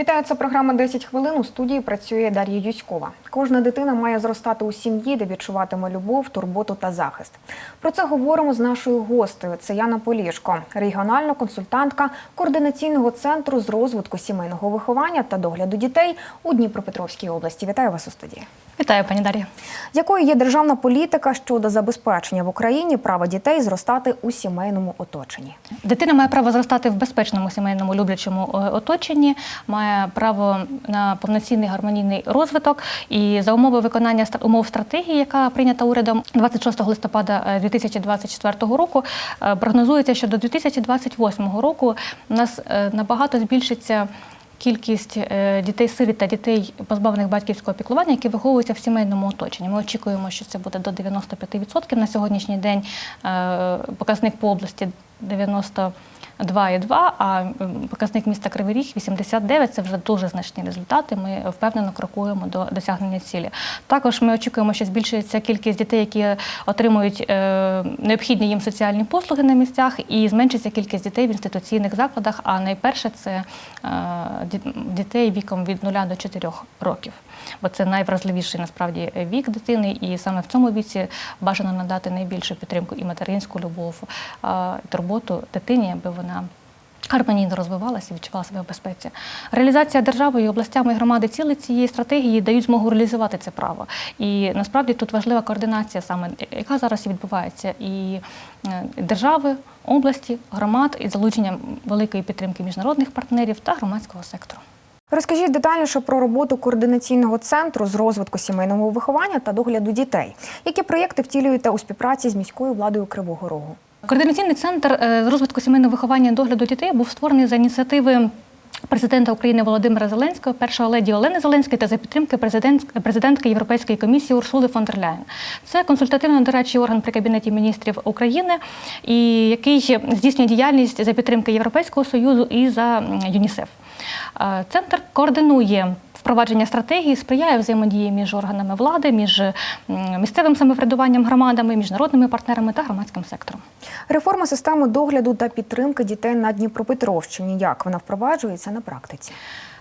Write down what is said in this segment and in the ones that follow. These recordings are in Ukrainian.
Вітаю, це програма «10 хвилин. У студії працює Дар'я Юськова. Кожна дитина має зростати у сім'ї, де відчуватиме любов, турботу та захист. Про це говоримо з нашою гостею. Це Яна Полішко, регіональна консультантка координаційного центру з розвитку сімейного виховання та догляду дітей у Дніпропетровській області. Вітаю вас у студії. Вітаю, пані Дар'я. Якою є державна політика щодо забезпечення в Україні права дітей зростати у сімейному оточенні? Дитина має право зростати в безпечному сімейному люблячому е, оточенні, має право на повноцінний гармонійний розвиток. І за умови виконання умов стратегії, яка прийнята урядом 26 листопада е, 2024 року, е, прогнозується, що до 2028 року у нас е, набагато збільшиться. Кількість е, дітей сиріт та дітей, позбавлених батьківського піклування, які виховуються в сімейному оточенні. Ми очікуємо, що це буде до 95%. На сьогоднішній день е, показник по області 92,2, а показник міста Кривий Ріг 89 – це вже дуже значні результати. Ми впевнено крокуємо до досягнення цілі. Також ми очікуємо, що збільшується кількість дітей, які отримують е, необхідні їм соціальні послуги на місцях, і зменшиться кількість дітей в інституційних закладах. А найперше це е, дітей віком від 0 до 4 років, бо це найвразливіший насправді вік дитини, і саме в цьому віці бажано надати найбільшу підтримку і материнську любов, і турботу дитині, аби вона. Гармонійно розвивалася і відчувала себе в безпеці. Реалізація державою, областями і громади цілей цієї стратегії дають змогу реалізувати це право. І насправді тут важлива координація, саме яка зараз відбувається, і е, держави, області, громад, і залученням великої підтримки міжнародних партнерів та громадського сектору. Розкажіть детальніше про роботу координаційного центру з розвитку сімейного виховання та догляду дітей. Які проєкти втілюєте у співпраці з міською владою Кривого Рогу? Координаційний центр е, з розвитку сімейного виховання і догляду дітей був створений за ініціативи. Президента України Володимира Зеленського, першого леді Олени Зеленської та за підтримки президент, президентки Європейської комісії Урсули фон дер Ляєн. Це консультативно-дорадчий орган при кабінеті міністрів України, і який здійснює діяльність за підтримки Європейського союзу і за ЮНІСЕФ. Е, Центр координує впровадження стратегії, сприяє взаємодії між органами влади, між місцевим самоврядуванням, громадами, міжнародними партнерами та громадським сектором. Реформа системи догляду та підтримки дітей на Дніпропетровщині. Як вона впроваджується на практиці?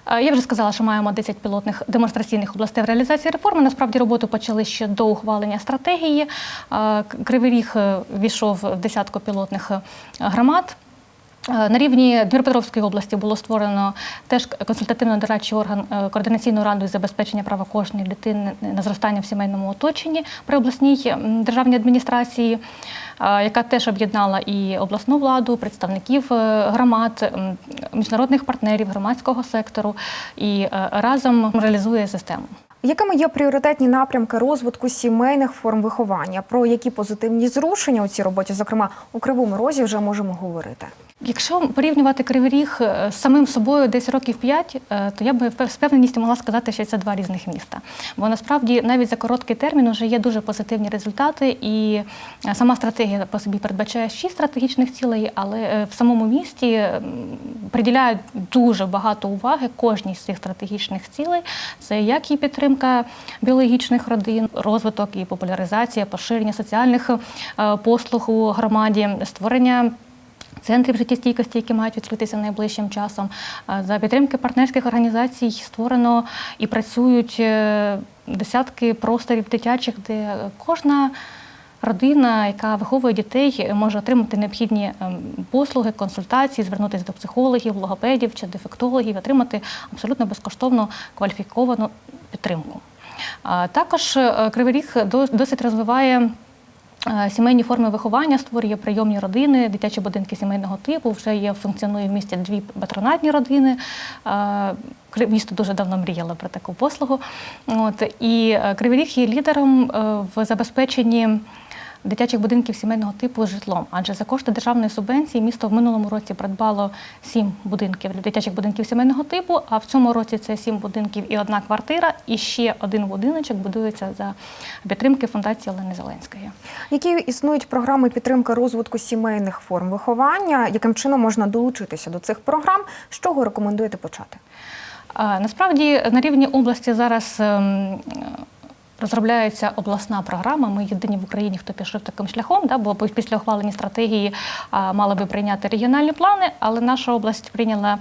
Е, Я вже сказала, що маємо 10 пілотних демонстраційних областей в реалізації реформи. Насправді роботу почали ще до ухвалення стратегії. Е, Кривий Ріг е, війшов в десятку пілотних громад. Е, На рівні Дніпропетровської області було створено теж консультативно-дорадчий орган е, координаційну раду із забезпечення права кожної дитини на зростання в сімейному оточенні при обласній державній адміністрації, е, яка теж об'єднала і обласну владу, представників громад, міжнародних партнерів, громадського сектору і разом реалізує систему. Якими є пріоритетні напрямки розвитку сімейних форм виховання? Про які позитивні зрушення у цій роботі, зокрема у Кривому Розі, вже можемо говорити? Якщо порівнювати Кривий Ріг е, з самим собою десь років 5, то я би з певненістю могла сказати, що це два різних міста. Бо насправді навіть за короткий термін вже є дуже позитивні результати, і е, сама стратегія по собі передбачає шість стратегічних цілей, але е, в самому місті приділяють дуже багато уваги кожній з цих стратегічних цілей. Це як і підтримка біологічних родин, розвиток і популяризація, поширення соціальних е, послуг у громаді, створення. Центрів життєстійкості, які мають відкритися найближчим часом, за підтримки партнерських організацій створено і працюють е, десятки просторів дитячих, де кожна родина, яка виховує дітей, може отримати необхідні ем, послуги, консультації, звернутися до психологів, логопедів чи дефектологів, отримати абсолютно безкоштовно кваліфіковану підтримку. Також е, Кривий Ріг до- досить розвиває. Е, Сімейні форми виховання створює прийомні родини, дитячі будинки сімейного типу. Вже є функціонує в місті дві патронатні родини. Місто дуже давно мріяло про таку послугу. От і е, Кривий Ріг є лідером в забезпеченні дитячих будинків сімейного типу житлом. Адже за кошти державної субвенції місто в минулому році придбало сім будинків дитячих будинків сімейного типу. А в цьому році це сім будинків і одна квартира, і ще один будиночок будується за підтримки фундації Олени Зеленської. Які існують програми підтримки розвитку сімейних форм виховання? Яким чином можна долучитися до цих програм? З чого рекомендуєте почати? Насправді на рівні області зараз ем, розробляється обласна програма. Ми єдині в Україні, хто пішов таким шляхом, да, бо після ухвалення стратегії а, мали би прийняти регіональні плани, але наша область прийняла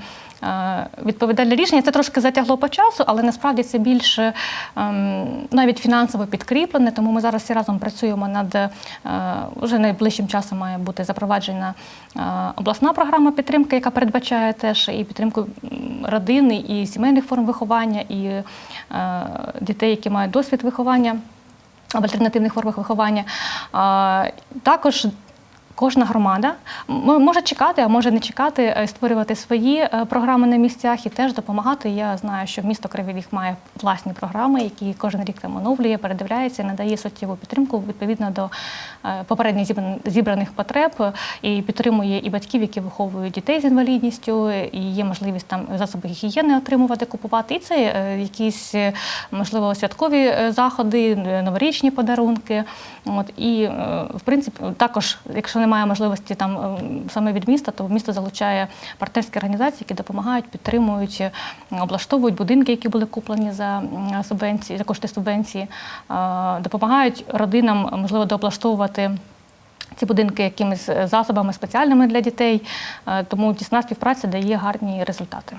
відповідальне рішення. Це трошки затягло по часу, але насправді це більше ем, навіть фінансово підкріплене. Тому ми зараз всі разом працюємо над е, вже найближчим часом має бути запроваджена е, обласна програма підтримки, яка передбачає теж і підтримку родини, і сімейних форм виховання, і е, дітей, які мають досвід виховання в альтернативних формах виховання. Також кожна громада може чекати, а може не чекати, е, створювати свої е, програми на місцях і теж допомагати. Я знаю, що місто Кривий має власні програми, які кожен рік там оновлює, передивляється, надає суттєву підтримку відповідно до е, попередньо зібраних потреб і підтримує і батьків, які виховують дітей з інвалідністю, і є можливість там засоби гігієни отримувати, купувати. І це якісь можливо святкові заходи, новорічні подарунки. От і в принципі, також, якщо немає можливості там е, саме від міста, то місто залучає партнерські організації, які допомагають, підтримують, е, облаштовують будинки, які були куплені за субвенції, за кошти субвенції, е, допомагають родинам можливо дооблаштовувати. Ці будинки якимись е, засобами спеціальними для дітей, тому тісна співпраця дає гарні результати.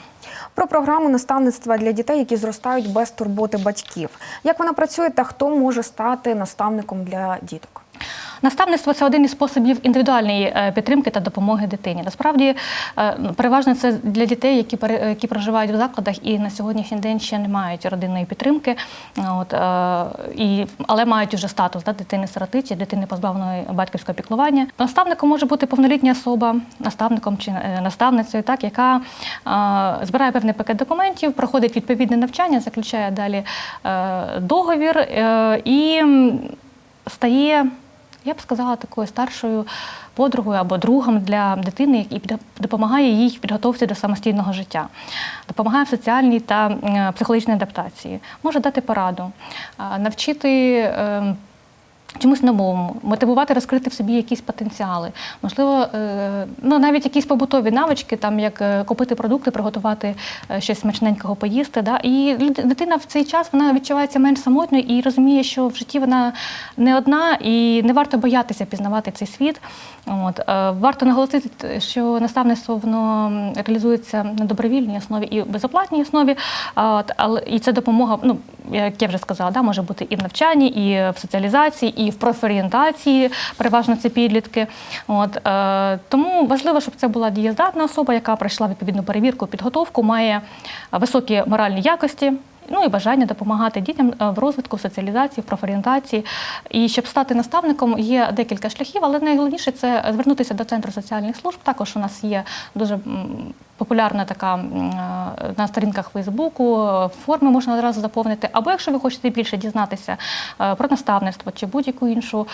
Про програму наставництва для дітей, які зростають без турботи батьків. Як вона працює та хто може стати наставником для діток? Наставництво це один із способів індивідуальної е, підтримки та допомоги дитині. Насправді, е, ну, переважно це для дітей, які які проживають в закладах і на сьогоднішній день ще не мають родинної підтримки, От, е, і, але мають уже статус да, дитини-сироти чи дитини позбавленої батьківського піклування. Наставником може бути повнолітня особа, наставником чи наставницею, так, яка збирає певний пакет документів, проходить відповідне навчання, заключає далі договір і стає я б сказала, такою старшою подругою або другом для дитини, який допомагає їй в підготовці до самостійного життя, допомагає в соціальній та е, психологічній адаптації, може дати пораду, навчити. Чомусь новому, мотивувати розкрити в собі якісь потенціали, можливо, е, ну навіть якісь побутові навички, там як е, купити продукти, приготувати е, щось смачненького поїсти. Да? І дитина в цей час вона відчувається менш самотньою і розуміє, що в житті вона не одна, і не варто боятися пізнавати цей світ. От варто наголосити, що наставництво воно реалізується на добровільній основі і безоплатній основі. От, але і це допомога, ну як я вже сказала, да, може бути і в навчанні, і в соціалізації, і в профорієнтації, переважно це підлітки. От, е, тому важливо, щоб це була дієздатна особа, яка пройшла відповідну перевірку, підготовку, має високі моральні якості. Ну і бажання допомагати дітям е, в розвитку, в соціалізації, в профорієнтації. І щоб стати наставником, є декілька шляхів, але найголовніше це звернутися до центру соціальних служб. Також у нас є дуже популярна така е, на сторінках Фейсбуку, е, форми можна одразу заповнити. Або якщо ви хочете більше дізнатися про наставництво чи будь-яку іншу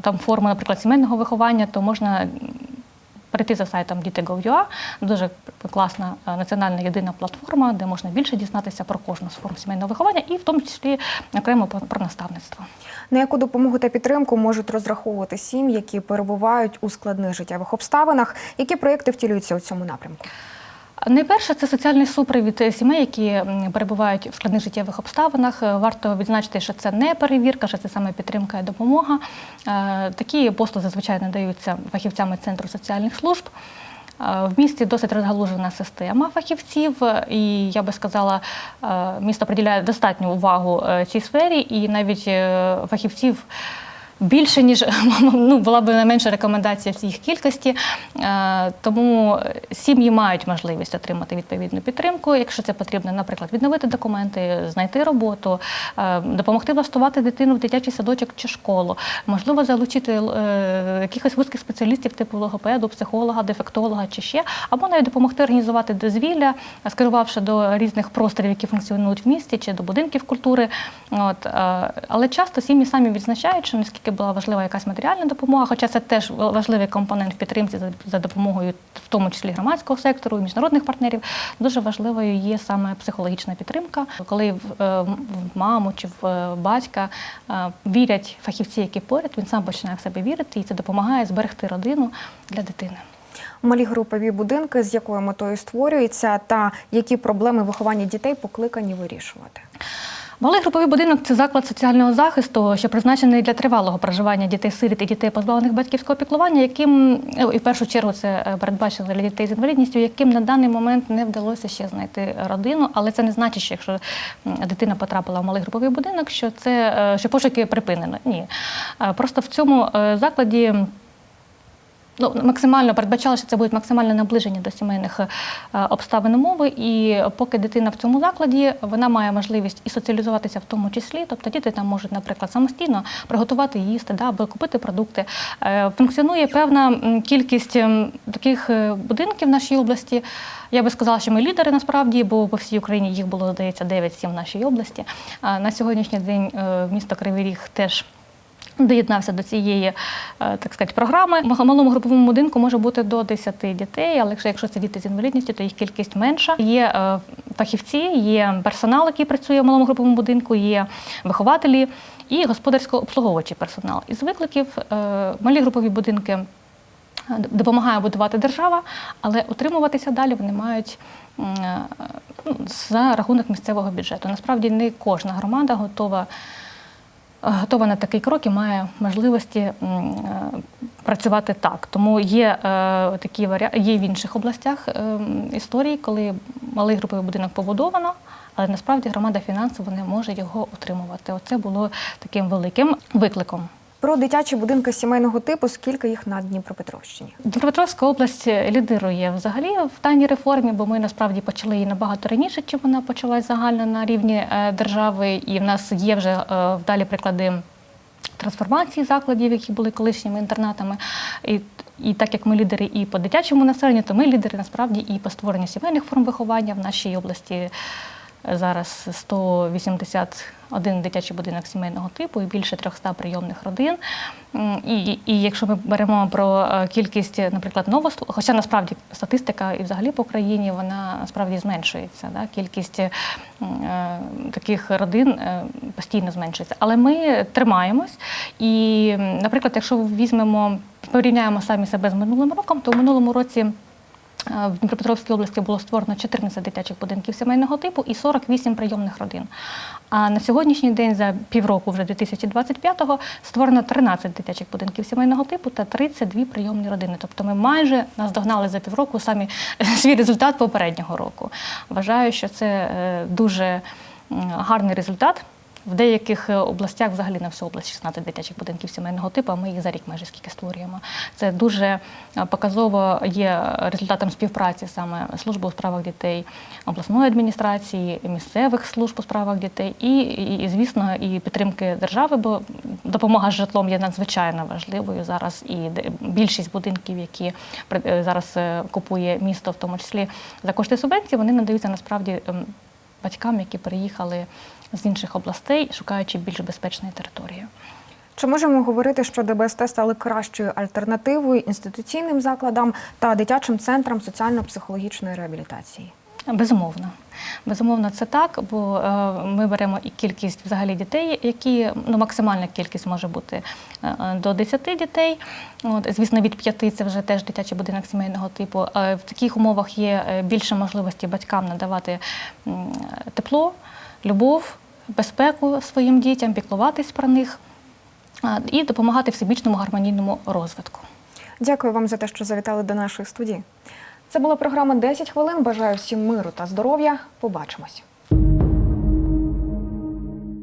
там форму, наприклад, сімейного виховання, то можна перейти за сайтом Діти.gov.ua. Дуже класна е, національна єдина платформа, де можна більше дізнатися про кожну з форм сімейного виховання, і в тому числі окремо про наставництво. На яку допомогу та підтримку можуть розраховувати сім'ї, які перебувають у складних життєвих обставинах? Які проекти втілюються у цьому напрямку? Найперше це соціальний супровід сімей, які перебувають в складних життєвих обставинах. Е, Варто відзначити, що це не перевірка, що це саме підтримка і допомога. Е, Такі послуги зазвичай надаються фахівцями центру соціальних служб. Е, В місті досить розгалужена система фахівців, і я би сказала, місто приділяє достатню увагу цій сфері, і навіть фахівців. Більше ніж ну, була б найменша рекомендація в їх кількості. Е, Тому сім'ї мають можливість отримати відповідну підтримку, якщо це потрібно, наприклад, відновити документи, знайти роботу, е, допомогти влаштувати дитину в дитячий садочок чи школу, можливо, залучити е, якихось вузьких спеціалістів, типу логопеду, психолога, дефектолога чи ще, або навіть допомогти організувати дозвілля, скерувавши до різних просторів, які функціонують в місті, чи до будинків культури. От, але часто сім'ї самі відзначають, що наскільки була важлива якась матеріальна допомога, хоча це теж важливий компонент в підтримці за, за допомогою, в тому числі громадського сектору, і міжнародних партнерів. Дуже важливою є саме психологічна підтримка, коли в, е, маму чи в е, батька е, вірять фахівці, які поряд, він сам починає в себе вірити, і це допомагає зберегти родину для дитини. Малі групові будинки, з якою метою створюються, та які проблеми виховання дітей покликані вирішувати? Малий груповий будинок це заклад соціального захисту, що призначений для тривалого проживання дітей-сиріт і дітей, позбавлених батьківського піклування, яким ну, і в першу чергу це е, передбачено для дітей з інвалідністю, яким на даний момент не вдалося ще знайти родину. Але це не значить, що якщо дитина потрапила в малий груповий будинок, що це е, що пошуки припинено. Ні, Е, просто в цьому е, закладі. Ну, максимально передбачали, що це будуть максимально наближені до сімейних е, обставин умови. І поки дитина в цьому закладі, вона має можливість і соціалізуватися в тому числі. Тобто діти там можуть, наприклад, самостійно приготувати їсти, да, або купити продукти. Е, Функціонує певна кількість таких е, будинків в нашій області. Я би сказала, що ми лідери насправді, бо по всій Україні їх було, здається, 9-7 в нашій області. На сьогоднішній день місто Кривий Ріг теж Доєднався до цієї е, так сказати, програми. В малому груповому будинку може бути до 10 дітей, але якщо, це діти з інвалідністю, то їх кількість менша. Є е, фахівці, є персонал, який працює в малому груповому будинку, є вихователі і господарсько-обслуговуючий персонал. Із викликів е, малі групові будинки допомагає будувати держава, але утримуватися далі вони мають ну, за рахунок місцевого бюджету. Насправді не кожна громада готова готова на такий крок і має можливості е, працювати так. Тому є е, такі варіа... є в інших областях е, історії, коли малий груповий будинок побудовано, але насправді громада фінансово не може його отримувати. Оце було таким великим викликом. Про дитячі будинки сімейного типу, скільки їх на Дніпропетровщині? Дніпропетровська область лідирує взагалі в даній реформі, бо ми насправді почали її набагато раніше, чим вона почалась загально на рівні е, держави, і в нас є вже е, вдалі приклади. Трансформації закладів, які були колишніми інтернатами, і, і так як ми лідери і по дитячому населенню, то ми лідери насправді і по створенню сімейних форм виховання в нашій області. Зараз 181 дитячий будинок сімейного типу і більше 300 прийомних родин. І, і якщо ми беремо про е, кількість, наприклад, новоству, хоча насправді статистика і взагалі по країні вона насправді зменшується. Да? Кількість е, таких родин е, постійно зменшується. Але ми тримаємось. І, наприклад, якщо візьмемо, порівняємо самі себе з минулим роком, то в минулому році. Е, В Дніпропетровській області було створено 14 дитячих будинків сімейного типу і 48 прийомних родин. А на сьогоднішній день, за півроку, вже 2025-го, створено 13 дитячих будинків сімейного типу та 32 прийомні родини. Тобто ми майже наздогнали за півроку самі свій результат попереднього року. Вважаю, що це е, дуже гарний результат. В деяких е, областях взагалі на всю область 16 дитячих будинків сімейного типу, а ми їх за рік майже скільки створюємо. Це дуже е, показово є результатом співпраці саме служби у справах дітей, обласної адміністрації, місцевих служб у справах дітей і, і, звісно, і підтримки держави, бо допомога з житлом є надзвичайно важливою зараз. І більшість будинків, які е, зараз е, купує місто, в тому числі за кошти субвенцій, вони надаються насправді ем, батькам, які приїхали з інших областей, шукаючи більш безпечної території. Чи можемо говорити, що ДБСТ стали кращою альтернативою інституційним закладам та дитячим центрам соціально-психологічної реабілітації? Безумовно. Безумовно, це так, бо е, ми беремо і кількість взагалі дітей, які ну максимальна кількість може бути е, е, до 10 дітей. От, звісно, від 5 це вже теж дитячий будинок сімейного типу. В таких умовах є більше можливості батькам надавати тепло, любов, безпеку своїм дітям, піклуватись про них і допомагати всебічному гармонійному розвитку. Дякую вам за те, що завітали до нашої студії. Це була програма «10 хвилин. Бажаю всім миру та здоров'я. Побачимось.